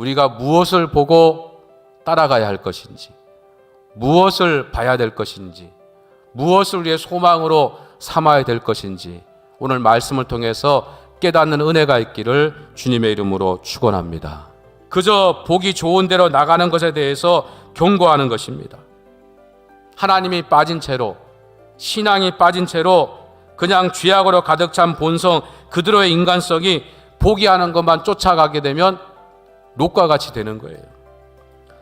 우리가 무엇을 보고 따라가야 할 것인지, 무엇을 봐야 될 것인지, 무엇을 우리의 소망으로 삼아야 될 것인지 오늘 말씀을 통해서 깨닫는 은혜가 있기를 주님의 이름으로 축원합니다. 그저 보기 좋은 대로 나가는 것에 대해서 경고하는 것입니다. 하나님이 빠진 채로 신앙이 빠진 채로 그냥 죄악으로 가득 찬 본성 그대로의 인간성이 포기하는 것만 쫓아가게 되면 롯과 같이 되는 거예요.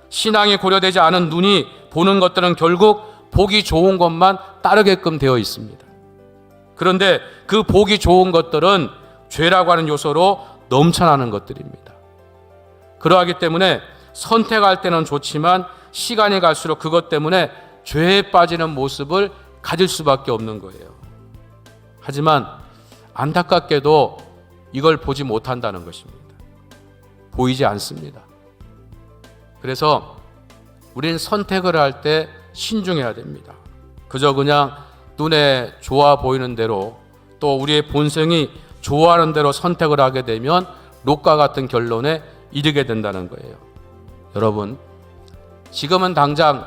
신앙이 고려되지 않은 눈이 보는 것들은 결국 보기 좋은 것만 따르게끔 되어 있습니다. 그런데 그 보기 좋은 것들은 죄라고 하는 요소로 넘쳐나는 것들입니다. 그러하기 때문에 선택할 때는 좋지만 시간이 갈수록 그것 때문에 죄에 빠지는 모습을 가질 수밖에 없는 거예요. 하지만 안타깝게도 이걸 보지 못한다는 것입니다. 보이지 않습니다. 그래서 우리는 선택을 할 때 신중해야 됩니다. 그저 그냥 눈에 좋아 보이는 대로 또 우리의 본성이 좋아하는 대로 선택을 하게 되면 롯과 같은 결론에 이르게 된다는 거예요. 여러분, 지금은 당장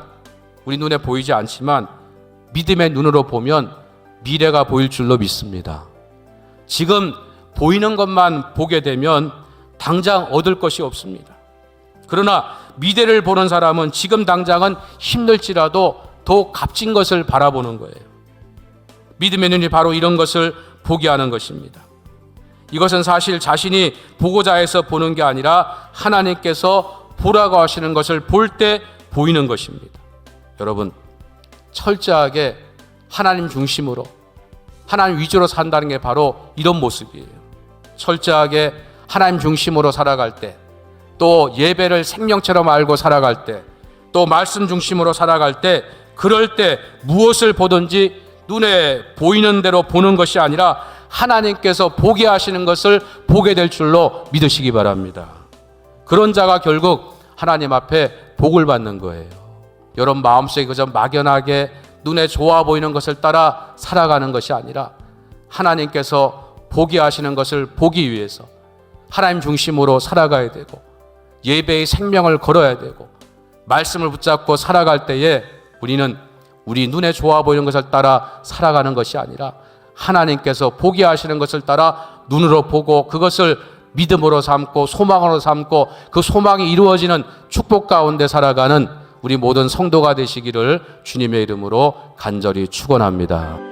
우리 눈에 보이지 않지만 믿음의 눈으로 보면 미래가 보일 줄로 믿습니다. 지금 보이는 것만 보게 되면 당장 얻을 것이 없습니다. 그러나 미래를 보는 사람은 지금 당장은 힘들지라도 더 값진 것을 바라보는 거예요. 믿음의 눈이 바로 이런 것을 보게 하는 것입니다. 이것은 사실 자신이 보고자 해서 보는 게 아니라 하나님께서 보라고 하시는 것을 볼 때 보이는 것입니다. 여러분, 철저하게 하나님 중심으로 하나님 위주로 산다는 게 바로 이런 모습이에요. 철저하게 하나님 중심으로 살아갈 때, 또 예배를 생명처럼 알고 살아갈 때, 또 말씀 중심으로 살아갈 때, 그럴 때 무엇을 보든지 눈에 보이는 대로 보는 것이 아니라 하나님께서 보게 하시는 것을 보게 될 줄로 믿으시기 바랍니다. 그런 자가 결국 하나님 앞에 복을 받는 거예요. 여러분 마음속에 그저 막연하게 눈에 좋아 보이는 것을 따라 살아가는 것이 아니라 하나님께서 보게 하시는 것을 보기 위해서 하나님 중심으로 살아가야 되고 예배의 생명을 걸어야 되고 말씀을 붙잡고 살아갈 때에 우리는 우리 눈에 좋아 보이는 것을 따라 살아가는 것이 아니라 하나님께서 보게 하시는 것을 따라 눈으로 보고 그것을 믿음으로 삼고 소망으로 삼고 그 소망이 이루어지는 축복 가운데 살아가는 우리 모든 성도가 되시기를 주님의 이름으로 간절히 축원합니다.